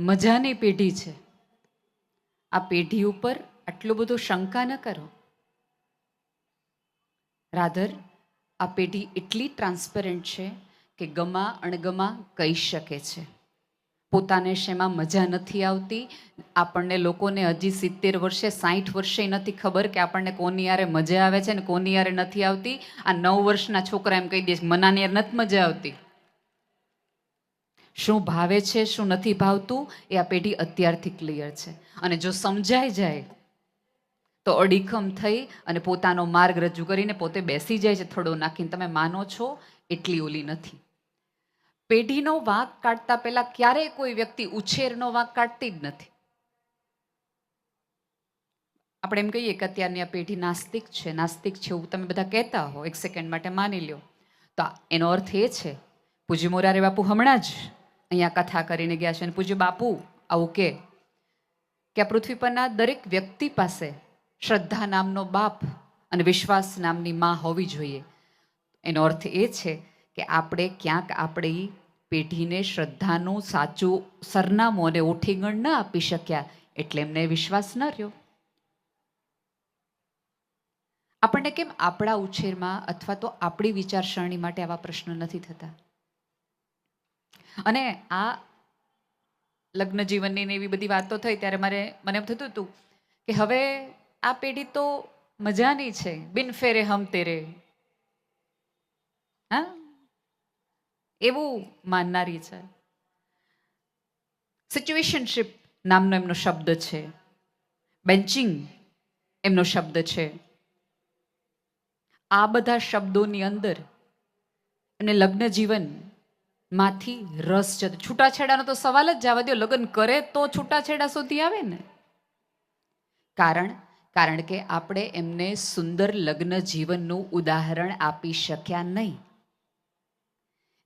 મજાની પેઢી છે. આ પેઢી ઉપર આટલો બધો શંકા ન કરો. રાધર, આ પેઢી એટલી ટ્રાન્સપરન્ટ છે કે ગમા અણગમા કહી શકે છે. પોતાને શેમાં મજા નથી આવતી, આપણને લોકોને હજી સિત્તેર વર્ષે સાઠ વર્ષે નથી ખબર કે આપણને કોની યારે મજા આવે છે ને કોની યારે નથી આવતી. આ નવ વર્ષના છોકરા એમ કહી દે મનાની યાર નથી મજા આવતી. શું ભાવે છે, શું નથી ભાવતું, એ આ પેઢી અત્યારથી ક્લિયર છે. અને જો સમજાઈ જાય, તો અડીખમ થઈ અને પોતાનો માર્ગ રજૂ કરીને પોતે બેસી જાય છે, થોડો નાખીને. તમે માનો છો, એટલી ઓલી નથી. પેઢીનો વાંક કાઢતા પહેલા ક્યારેય કોઈ વ્યક્તિ ઉછેરનો વાંક કાઢતી જ નથી. આપણે એમ કહીએ કે અત્યારની આ પેઢી નાસ્તિક છે નાસ્તિક છે એવું તમે બધા કહેતા હો. એક સેકન્ડ માટે માની લ્યો. તો એનો અર્થ એ છે પૂજ્ય મોરારે બાપુ હમણાં જ અહીંયા કથા કરીને ગયા છે અને પૂજ્ય બાપુ, આવું કે કે આ પૃથ્વી પરના દરેક વ્યક્તિ પાસે શ્રદ્ધા નામનો બાપ અને વિશ્વાસ નામની માં હોવી જોઈએ. એનો અર્થ એ છે કે આપણે ક્યાંક આપણી પેઢીને શ્રદ્ધાનું સાચું સરનામું અને ઓઠીગણ ન આપી શક્યા એટલે એમને વિશ્વાસ ન રહ્યો. આપણને કેમ આપણા ઉછેરમાં અથવા તો આપણી વિચારસરણી માટે આવા પ્રશ્નો નથી થતા? અને આ લગ્ન જીવનની ને એવી બધી વાતો થઈ ત્યારે મારે, મને એમ થતું હતું કે હવે આ પેઢી તો મજાની છે. બિન ફેરે હમ તેરે. હા? એવું માનનારી છે. સિચ્યુએશનશિપ નામનો એમનો શબ્દ છે. બેન્ચિંગ એમનો શબ્દ છે. આ બધા શબ્દોની અંદર એમને લગ્ન જીવન માંથી રસ જતો છૂટાછેડાનો તો સવાલ જ જવા દો લગ્ન કરે તો છૂટાછેડા સુધી આવે ને. કારણ કારણ કે આપણે એમને સુંદર લગ્ન જીવનનું ઉદાહરણ આપી શક્યા નહીં.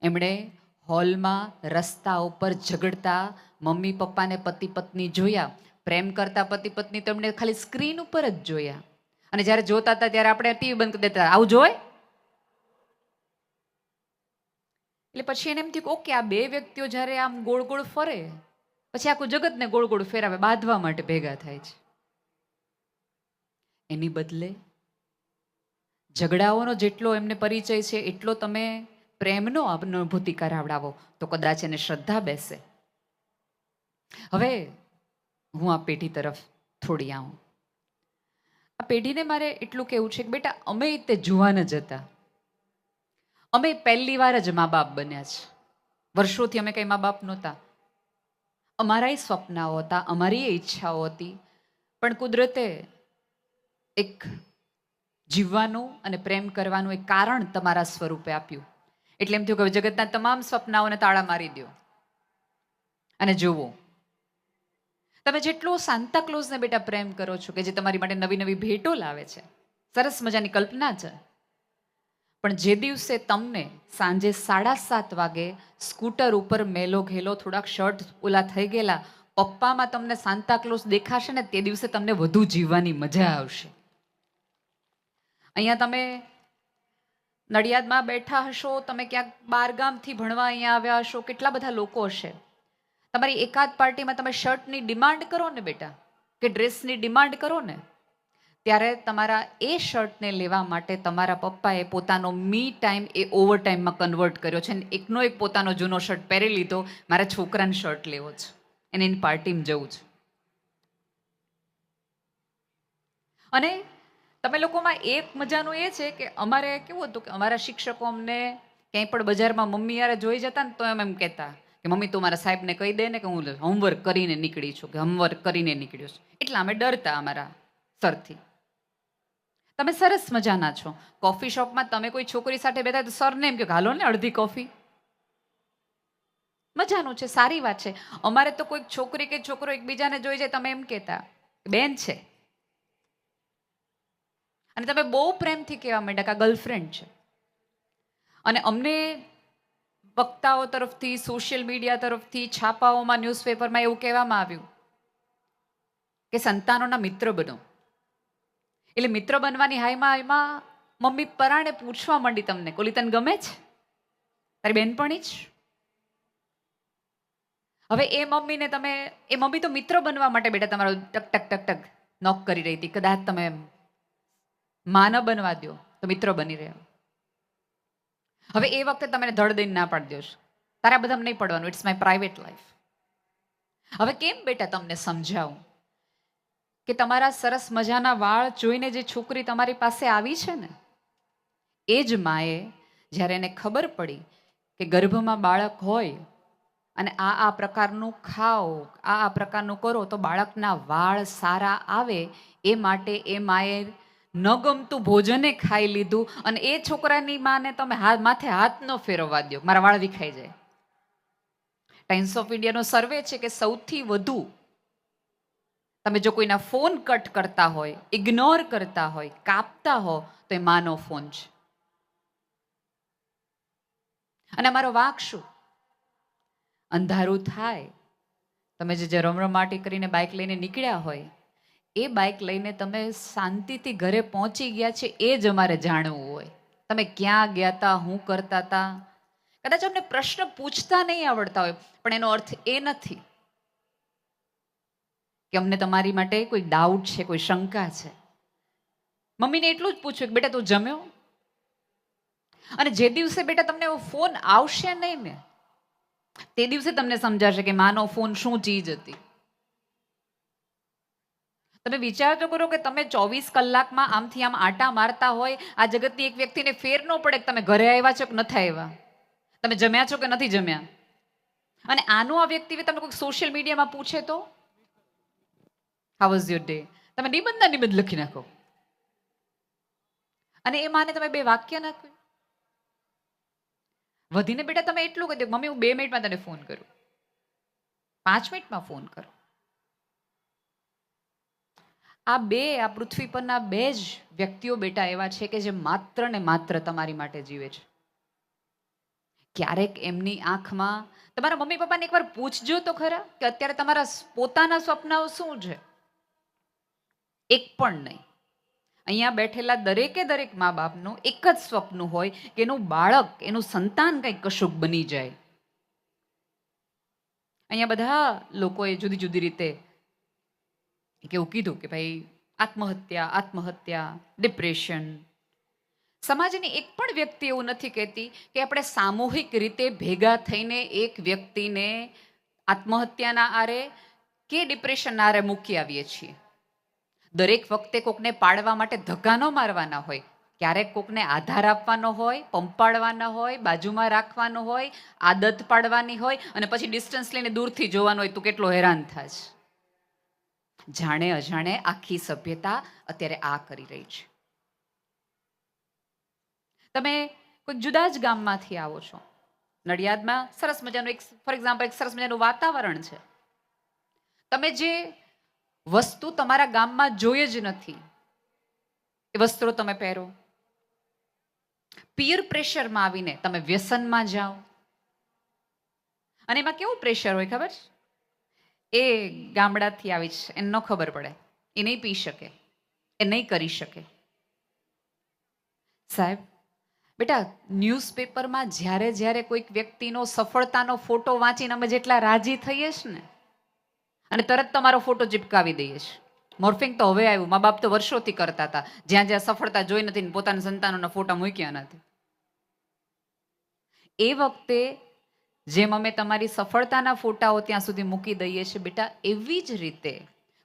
એમણે હોલમાં રસ્તા ઉપર ઝઘડતા મમ્મી પપ્પાને પતિ પત્ની જોયા. પ્રેમ કરતા પતિ પત્ની તો એમણે ખાલી સ્ક્રીન ઉપર જ જોયા. અને જ્યારે જોતા હતા ત્યારે આપણે ટીવી બંધ કરી દેતા આવું જોય એટલે પછી એને એમ થયું ઓકે, આ બે વ્યક્તિઓ જ્યારે આમ ગોળ ગોળ ફરે, પછી આખું જગતને ગોળ ગોળ ફેરાવે, બાંધવા માટે ભેગા થાય છે. એની બદલે ઝઘડાઓનો જેટલો એમને પરિચય છે, એટલો તમે પ્રેમનો અનુભૂતિ કરાવડાવો, તો કદાચ એને શ્રદ્ધા બેસે. હવે હું આ પેઢી તરફ થોડી આવું. આ પેઢીને મારે એટલું કહેવું છે કે બેટા, અમે તે જુવાન જ હતા. અમે પહેલી વાર જ મા બાપ બન્યા છે. વર્ષોથી અમે કંઈ મા બાપ નહોતા. અમારાય સ્વપ્નાઓ હતા, અમારી ઈચ્છાઓ હતી. પણ કુદરતે એક જીવવાનું અને પ્રેમ કરવાનું એક કારણ તમારા સ્વરૂપે આપ્યું. એટલે એમ થયું કે જગતના તમામ સ્વપ્નાઓને તાળા મારી દો. અને જુઓ. તમે જેટલો સાન્તા ક્લોઝને બેટા પ્રેમ કરો છો કે જે તમારી માટે નવી નવી ભેટો લાવે છે. સરસ મજાની કલ્પના છે. પણ જે દિવસે તમને સાંજે સાડા સાત વાગે સ્કૂટર ઉપર મેલો ઘેલો થોડાક શર્ટ ઓલા થઈ ગયેલા, પપ્પામાં તમને સાંતાક્લોઝ દેખાશે ને તે દિવસે તમને વધુ જીવવાની મજા આવશે. અહીંયા તમે નડિયાદમાં બેઠા હશો, તમે ક્યાંક બારગામથી ભણવા અહીંયા આવ્યા હશો, કેટલા બધા લોકો હશે? તમારી એકાદ પાર્ટીમાં તમે શર્ટની ડિમાન્ડ કરો ને બેટા? કે ડ્રેસની ડિમાન્ડ કરો ને? ત્યારે તમારા એ શર્ટને લેવા માટે તમારા પપ્પાએ પોતાનો મી ટાઈમ એ ઓવર ટાઈમમાં કન્વર્ટ કર્યો છે. અને એકનો એક પોતાનો જૂનો શર્ટ પહેરી લીધો. મારા છોકરાને શર્ટ લેવો છે. એને એની પાર્ટીમાં જવું છે. અને તમે લોકોમાં એક મજાનું એ છે કે અમારે કેવું હતું કે અમારા શિક્ષકો અમને ક્યાંય પણ બજારમાં મમ્મી યારે જોઈ જતા ને તો એમ એમ કહેતા કે, મમ્મી, તું મારા સાહેબને કહી દે ને કે હું હોમવર્ક કરીને નીકળી છું, કે હોમવર્ક કરીને નીકળ્યો છું. એટલે અમે ડરતા અમારા સરથી. તમે સરસ મજાના છો. કોફી શોપમાં તમે કોઈ છોકરી સાથે બેઠા તો સરને એમ કે ઘાલો ને, અડધી કોફી મજાનું છે, સારી વાત છે. અમારે તો કોઈક છોકરી કે છોકરો એકબીજાને જોઈ જાય, તમે એમ કહેતા. બેન છે. અને તમે બહુ પ્રેમથી કહેવા માંડ્યા કે ગર્લફ્રેન્ડ છે. અને અમને વક્તાઓ તરફથી સોશિયલ મીડિયા તરફથી, છાપાઓમાં ન્યૂઝપેપરમાં એવું કહેવામાં આવ્યું કે સંતાનોના મિત્ર બનો. એટલે મિત્ર બનવાની હાઈમાં એમાં મમ્મી પરાણે પૂછવા માંડી તમને કોલી તને ગમે છે? તારી બેનપણી જ? હવે એ મમ્મીને તમે, એ મમ્મી તો મિત્ર બનવા માટે બેટા તમારો ટક ટક ટક ટક નોક કરી રહી હતી, કદાચ તમે મા ન બનવા દો તો મિત્ર બની રહ્યો. હવે એ વખતે તમે ધડ દઈને ના પાડી દો તારા બધા નહીં પડવાનું ઇટ્સ માય પ્રાઇવેટ લાઈફ હવે કેમ બેટા તમને સમજાવું? કે તમારા સરસ મજાના વાળ જોઈને જે છોકરી તમારી પાસે આવી છે ને, એ જ માએ જ્યારે એને ખબર પડી કે ગર્ભમાં બાળક હોય અને આ આ પ્રકારનું ખાઓ, આ આ પ્રકારનું કરો તો બાળકના વાળ સારા આવે, એ માટે એ માએ ન ગમતું ભોજને ખાઈ લીધું અને એ છોકરાની માને તમે હાથ માથે હાથ ન ફેરવવા દો મારા વાળ વિખાઈ જાય. ટાઈમ્સ ઓફ ઇન્ડિયાનો સર્વે છે કે સૌથી વધુ તમે જો કોઈના ફોન કટ કરતા હોય, ઇગ્નોર કરતા હોય, કાપતા હો, તો એ માનો ફોન છે. અને અમારો વાક શું? અંધારું થાય. તમે જે રમરમાટી કરીને બાઇક લઈને નીકળ્યા હોય, એ બાઇક લઈને તમે શાંતિથી ઘરે પહોંચી ગયા છે એ જ અમારે જાણવું હોય. તમે ક્યાં ગયા હતા હું કરતા હતા કદાચ અમને પ્રશ્ન પૂછતા નહીં આવડતા હોય, પણ એનો અર્થ એ નથી કે અમને તમારી માટે કોઈ ડાઉટ છે, કોઈ શંકા છે? મમ્મીને એટલું જ પૂછ્યું કે, બેટા, તું જમ્યો? અને જે દિવસે બેટા તમને એવો ફોન આવશે નહીં ને, તે દિવસે તમને સમજાશે કે માનો ફોન શું ચીજ હતી. તમે વિચાર તો કરો કે તમે ચોવીસ કલાકમાં આમથી આમ આટા મારતા હોય, આ જગતની એક વ્યક્તિને ફેર ન પડે કે તમે ઘરે આવ્યા છો કે નથી આવ્યા? તમે જમ્યા છો કે નથી જમ્યા? અને આનું આ વ્યક્તિ તમે કોઈ સોશિયલ મીડિયામાં પૂછે તો? હાઉ વોઝ યોર ડે તમે નિબંધના નિબંધ લખી નાખો. અને એ માને તમે બે વાક્ય નાખ્યું વધીને બેટા તમે એટલું કહી દો મમ્મી, હું બે મિનિટમાં તને ફોન કરું. પાંચ મિનિટમાં ફોન કરો. આ બે, આ પૃથ્વી પરના બે જ વ્યક્તિઓ બેટા એવા છે કે જે માત્ર ને માત્ર તમારી માટે જીવે છે. ક્યારેક એમની આંખમાં તમારા મમ્મી પપ્પાને એકવાર પૂછજો તો ખરા કે અત્યારે તમારા પોતાના સ્વપ્નાઓ શું છે? એક પણ નહીં. અહીંયા બેઠેલા દરેકે દરેક મા બાપનું એક જ સ્વપ્ન હોય કે એનું બાળક, એનું સંતાન કંઈક કશુંક બની જાય. અહીંયા બધા લોકોએ જુદી જુદી રીતે કેવું કીધું કે ભાઈ, આત્મહત્યા આત્મહત્યા ડિપ્રેશન સમાજની એક પણ વ્યક્તિ એવું નથી કહેતી કે આપણે સામૂહિક રીતે ભેગા થઈને એક વ્યક્તિને આત્મહત્યાના આરે કે ડિપ્રેશનના આરે મૂકી આવીએ છીએ. દરેક વખતે કોકને પાડવા માટે ધક્કા ન મારવાના હોય, ક્યારેક કોકને આધાર આપવાનો હોય પંપાડવાના હોય, બાજુમાં રાખવાનો હોય, આદત પાડવાની હોય અને પછી ડિસ્ટન્સ લઈને દૂરથી જોવાનું હોય, તું કેટલો હેરાન થાશ. જાણે અજાણે આખી સભ્યતા અત્યારે આ કરી રહી છે. તમે કોઈ જુદા જ ગામમાંથી આવો છો. નડિયાદમાં સરસ મજાનું એક, ફોર એક્ઝામ્પલ એક સરસ મજાનું વાતાવરણ છે. તમે જે વસ્તુ તમારા ગામમાં જોઈએ જ નથી. એ વસ્ત્રો તમે પહેરો. પિયર પ્રેશરમાં આવીને તમે વ્યસનમાં જાઓ. અને એમાં કેવું પ્રેશર હોય ખબર? એ ગામડાથી આવી છે. એને ન ખબર પડે. એ નહીં પી શકે. એ નહીં કરી શકે. સાહેબ, બેટા ન્યૂઝપેપરમાં જ્યારે જ્યારે કોઈક વ્યક્તિનો સફળતાનો ફોટો વાંચીને અમે જેટલા રાજી થઈએ છીએ ને અને તરત તમારો ફોટો ચિપકાવી દઈએ છીએ. મોર્ફિંગ તો હવે આવ્યું. મા બાપ તો વર્ષોથી કરતા હતા. જ્યાં જ્યાં સફળતા જોઈ નથી પોતાના સંતાનોના ફોટા મૂક્યા નથી. એ વખતે જેમ અમે તમારી સફળતાના ફોટાઓ ત્યાં સુધી મૂકી દઈએ છીએ, બેટા, એવી જ રીતે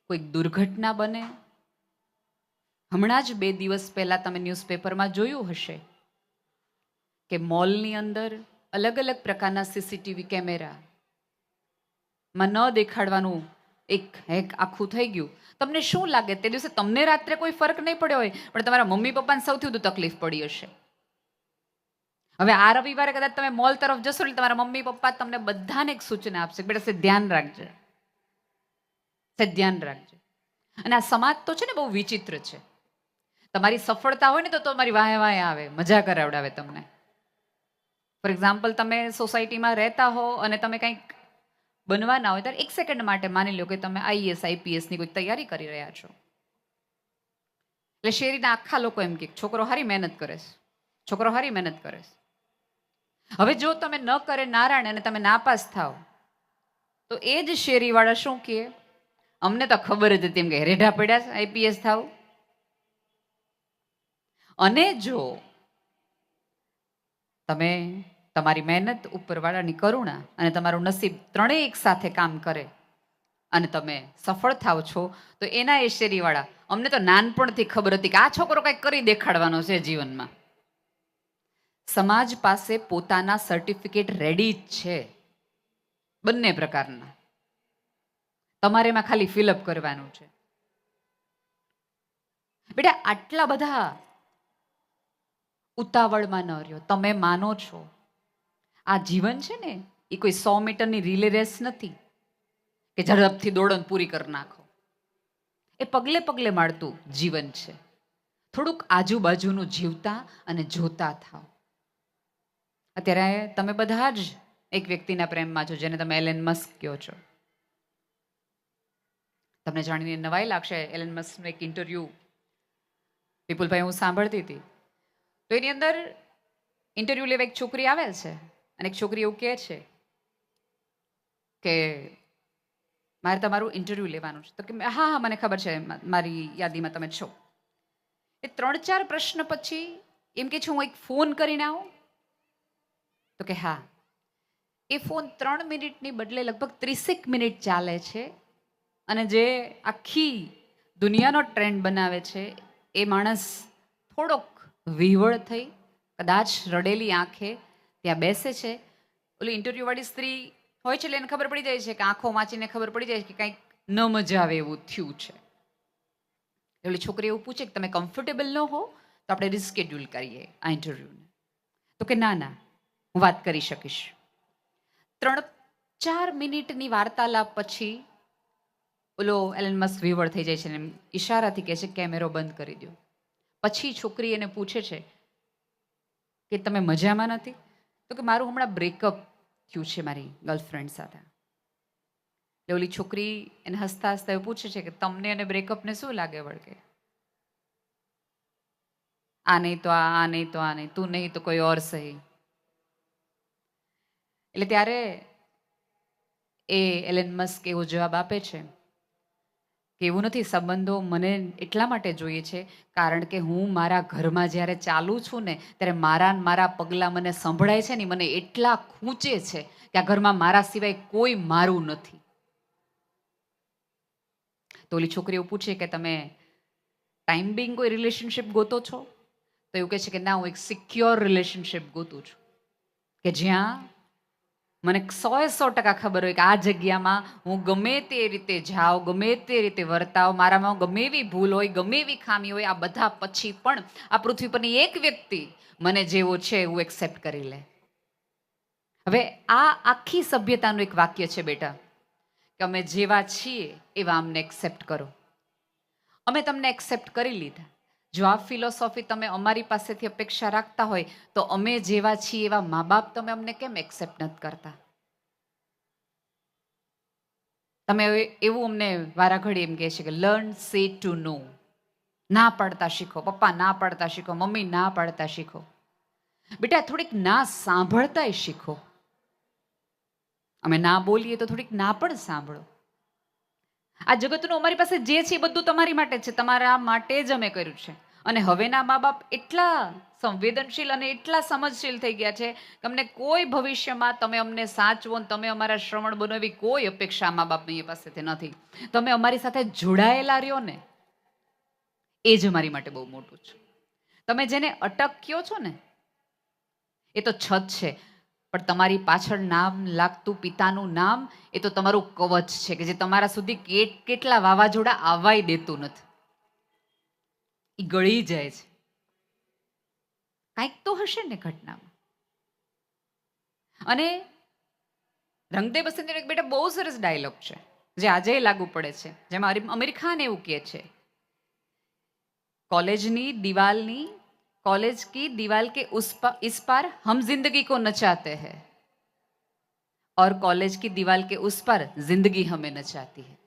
કોઈક દુર્ઘટના બને. હમણાં જ બે દિવસ પહેલાં તમે ન્યૂઝપેપરમાં જોયું હશે કે મોલની અંદર અલગ અલગ પ્રકારના સીસીટીવી કેમેરા માં ન દેખાડવાનું એક હેક આખું થઈ ગયું. તમને શું લાગે? તે દિવસે તમને રાત્રે કોઈ ફરક નહીં પડ્યો હોય, પણ તમારા મમ્મી પપ્પાને સૌથી વધુ તકલીફ પડી હશે. હવે આ રવિવારે કદાચ તમે મોલ તરફ જશો એટલે તમારા મમ્મી પપ્પા તમને બધાને એક સૂચના આપશે. બેટા, સે ધ્યાન રાખજે. સે ધ્યાન રાખજે. અને આ સમાજ તો છે ને બહુ વિચિત્ર છે. તમારી સફળતા હોય ને તો તમારી વાહે વાહે આવે, મજા કરાવડાવે તમને. ફોર એક્ઝામ્પલ તમે સોસાયટીમાં રહેતા હો અને તમે કંઈક બનવાના હોય, ત્યારે એક સેકન્ડ માટે માની લો કે તમે આઈએસ આઈપીએસની કોઈ તૈયારી કરી રહ્યા છો. એટલે શેરીના આખા લોકો એમ કે, છોકરો હારી મહેનત કરે છે. છોકરો હારી મહેનત કરે છે. હવે જો તમે ન કરે નારાયણ અને તમે નાપાસ થાવ તો એ જ શેરીવાળા શું કહે અમને તો ખબર જ હતી એમ કે રેઢા પડ્યા છે આઈપીએસ થાવ અને જો તમે તમારી મહેનત ઉપરવાળાની કરુણા અને તમારું નસીબ ત્રણેય એક સાથે કામ કરે અને તમે સફળ થાવ છો, તો એના એશેરીવાળા શેરીવાળા અમને તો નાનપણથી ખબર હતી કે આ છોકરો કંઈક કરી દેખાડવાનો છે જીવનમાં. સમાજ પાસે પોતાના સર્ટિફિકેટ રેડી જ છે બંને પ્રકારના. તમારે એમાં ખાલી ફિલઅપ કરવાનું છે. બેટા, આટલા બધા ઉતાવળમાં ન રહ્યો. તમે માનો છો આ જીવન છે ને, એ કોઈ સો મીટરની રિલે રેસ નથી કે ઝડપથી દોડન પૂરી કરી નાખો. એ પગલે પગલે માળતું જીવન છે. થોડુંક આજુબાજુનું જીવતા અને જોતા થાવ અત્યારે તમે બધા જ એક વ્યક્તિના પ્રેમમાં છો, જેને તમે એલેન મસ્ક કહો છો. તમને જાણીને નવાઈ લાગશે એલેન મસ્કનું એક ઇન્ટરવ્યૂ. વિપુલભાઈ, હું સાંભળતી હતી. તો એની અંદર ઇન્ટરવ્યૂ લેવા એક છોકરી આવે છે. અને એક છોકરી એવું કહે છે કે મારે તમારું ઇન્ટરવ્યૂ લેવાનું છે. તો કે હા હા, મને ખબર છે મારી યાદીમાં તમે છો. એ ત્રણ ચાર પ્રશ્ન પછી એમ કે છે, હું એક ફોન કરીને આવું? તો કે હા. એ ફોન ત્રણ મિનિટની બદલે લગભગ ત્રીસેક મિનિટ ચાલે છે અને જે આખી દુનિયાનો ટ્રેન્ડ બનાવે છે, એ માણસ થોડોક વિહવળ થઈ, કદાચ રડેલી આંખે ત્યાં બેસે છે. ઓલી ઇન્ટરવ્યૂવાળી સ્ત્રી હોય છે એટલે એને ખબર પડી જાય છે કે આંખો વાંચીને ખબર પડી જાય છે કે કંઈક ન મજા આવે એવું થયું છે. એટલે છોકરી એવું પૂછે કે તમે કમ્ફર્ટેબલ ન હો, તો આપણે રિસ્કેડ્યુલ કરીએ આ ઇન્ટરવ્યૂને તો કે ના ના, હું વાત કરી શકીશ. ત્રણ, ચાર મિનિટની વાર્તાલાપ પછી ઓલો એલન મસ્ક વિવળ થઈ જાય છે એમ ઈશારાથી કહે છે, કેમેરો બંધ કરી દો પછી છોકરી એને પૂછે છે કે તમે મજામાં નથી? તો કે મારું હમણાં બ્રેકઅપ થયું છે મારી ગર્લફ્રેન્ડ સાથે. એટલે ઓલી છોકરી એને હસતા હસતા એવું પૂછે છે કે તમને અને બ્રેકઅપને શું લાગે વળગે? આ નહીં તો આ આ નહીં તો આ નહીં, તું નહીં તો કોઈ ઓર સહી. એટલે ત્યારે એ એલેન મસ્ક એવો જવાબ આપે છે કે એવું નથી, સંબંધો મને એટલા માટે જોઈએ છે, કારણ કે હું મારા ઘરમાં જ્યારે ચાલું છું ને, ત્યારે મારા મારા પગલાં મને સંભળાય છે ને મને એટલા ખૂંચે છે કે આ ઘરમાં મારા સિવાય કોઈ મારું નથી. તો ઓલી છોકરીઓ પૂછે કે તમે ટાઈમ બિંગ કોઈ રિલેશનશિપ ગોતો છો? તો એવું કહે છે કે ના, હું એક સિક્યોર રિલેશનશિપ ગોતું છું. કે જ્યાં મને સો સો ટકા ખબર હોય કે આ જગ્યામાં હું ગમે તે રીતે જાઉં, ગમે તે રીતે વર્તાવ મારામાં ગમે એવી ભૂલ હોય, ગમે એવી ખામી હોય, આ બધા પછી પણ આ પૃથ્વી પરની એક વ્યક્તિ મને જેવો છે એવું એક્સેપ્ટ કરી લે. હવે આ આખી સભ્યતાનું એક વાક્ય છે બેટા, કે અમે જેવા છીએ એવા અમને એક્સેપ્ટ કરો. અમે તમને એક્સેપ્ટ કરી લીધા. જો આ ફિલોસોફી તમે અમારી પાસેથી અપેક્ષા રાખતા હોય, તો અમે જેવા છીએ એવા મા બાપ તમે અમને કેમ એક્સેપ્ટ નથી કરતા? તમે એવું અમને વારાઘડી એમ કહે છે કે લર્ન સે ટુ નો ના પાડતા શીખો, પપ્પા, ના પાડતા શીખો, મમ્મી, ના પાડતા શીખો. બેટા, થોડીક ના સાંભળતાય શીખો. અમે ના બોલીએ તો થોડીક ના પણ સાંભળો. આ જગતનું અમારી પાસે જે છે એ બધું તમારી માટે છે. તમારા માટે જ અમે કર્યું છે. અને હવેના મા બાપ એટલા સંવેદનશીલ અને એટલા સમજશીલ થઈ ગયા છે કે અમને કોઈ ભવિષ્યમાં તમે અમને સાચવો ને તમે અમારા શ્રવણ બનો એવી કોઈ અપેક્ષા મા બાપની પાસેથી નથી. તમે અમારી સાથે જોડાયેલા રહ્યો ને, એ જ અમારી માટે બહુ મોટું છે. તમે જેને અટક્યો છો ને, એ તો છત છે. પણ તમારી પાછળ નામ લાગતું પિતાનું નામ, એ તો તમારું કવચ છે કે જે તમારા સુધી કેટલા વાવાઝોડા આવવાય દેતું નથી. એ ગળી જાય છે. કાંઈક તો હશે ને ઘટનામાં. અને રંગદે બસંતીનો એક બેટા બહુ સરસ ડાયલોગ છે, જે આજે લાગુ પડે છે. જેમાં અમીર ખાન એવું કહે છે. કોલેજની દિવાલની कॉलेज की दीवाल के उस पर इस पार हम जिंदगी को नचाते हैं और कॉलेज की दीवाल के उस पर जिंदगी हमें नचाती है